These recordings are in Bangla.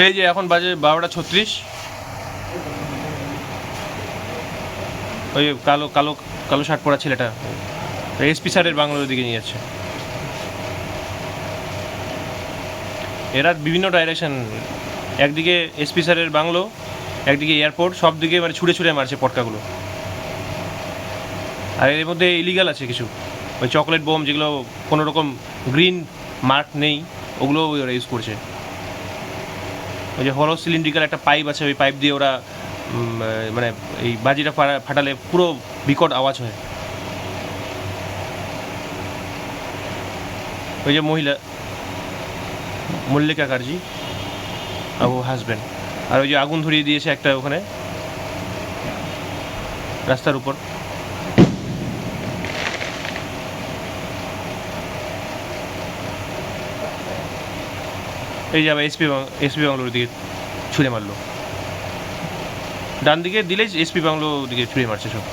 এই যে এখন বাজে বারোটা ছত্রিশ। ওই কালো কালো কালো শার্ট পরা ছেলেটা। এসপি স্যারের বাংলোর দিকে নিয়ে যাচ্ছে। এরা বিভিন্ন ডাইরেকশন একদিকে এসপি স্যারের বাংলো, একদিকে এয়ারপোর্ট সব দিকে মানে ছুঁড়ে ছুঁড়ে মারছে পটকাগুলো। আর এর মধ্যে ইলিগাল আছে কিছু। ওই চকলেট বোম যেগুলো কোনো রকম গ্রিন মার্ক নেই ওগুলো ওরা ইউজ করছে। ওই যে হলো সিলিন্ড্রিক্যাল একটা পাইপ আছে, ওই পাইপ দিয়ে ওরা মানে এই বাজিটা ফাটালে পুরো বিকট আওয়াজ হয়। ওই যে মহিলা, মল্লিকা কার্জি আর ও হাজব্যান্ড আর ওই যে আগুন ধরিয়ে দিয়েছে একটা ওখানে, রাস্তার উপর। এই যে আবার এসপি এসপি বাংলোর দিকে ছুঁড়ে মারলো। ডান দিকে দিলেই এসপি বাংলো দিকে ছুঁড়ে মারছে সব।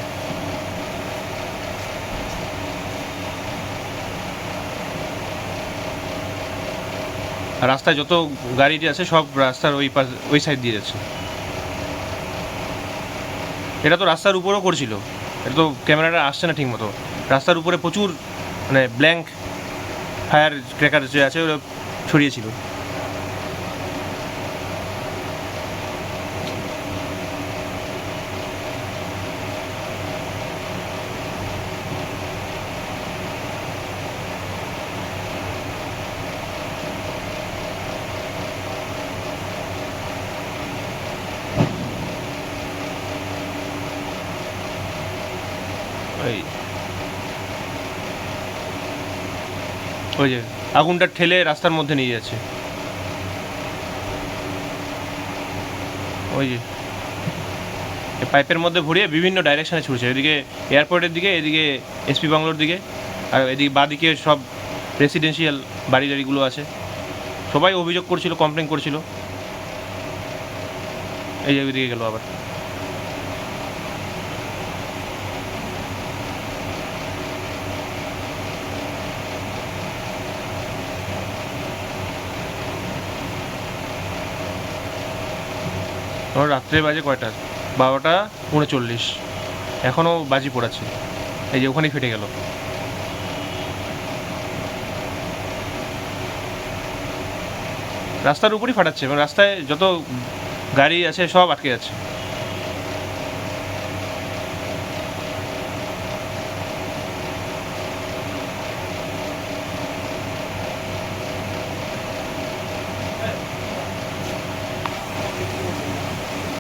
রাস্তায় যত গাড়িটি আছে, সব রাস্তার ওই পাশ, ওই সাইড দিয়ে যাচ্ছে। এটা তো রাস্তার উপরেও করছিল। এটা তো ক্যামেরাটা আসছে না ঠিক মতো রাস্তার উপরে প্রচুর মানে ব্ল্যাঙ্ক ফায়ার ক্র্যাকার যে আছে, ওরা ছড়িয়েছিল। ওই যে, আগুনটা ঠেলে রাস্তার মধ্যে নিয়ে যাচ্ছে। ওই যে পাইপের মধ্যে ভরিয়ে বিভিন্ন ডাইরেকশনে ছুটছে। এদিকে এয়ারপোর্টের দিকে, এদিকে এসপি বাংলোর দিকে, আর এদিকে বাদিকে সব রেসিডেন্সিয়াল বাড়ি টাড়িগুলো আছে। সবাই অভিযোগ করছিল কমপ্লেন করছিল। এই যে ওইদিকে গেল আবার। আমার রাত্রে বাজে কয়টা? বারোটা উনচল্লিশ এখনও বাজি পড়াচ্ছে এই যে ওখানেই ফেটে গেল। রাস্তার উপরই ফাটাচ্ছে এবং রাস্তায় যত গাড়ি আছে সব আটকে যাচ্ছে।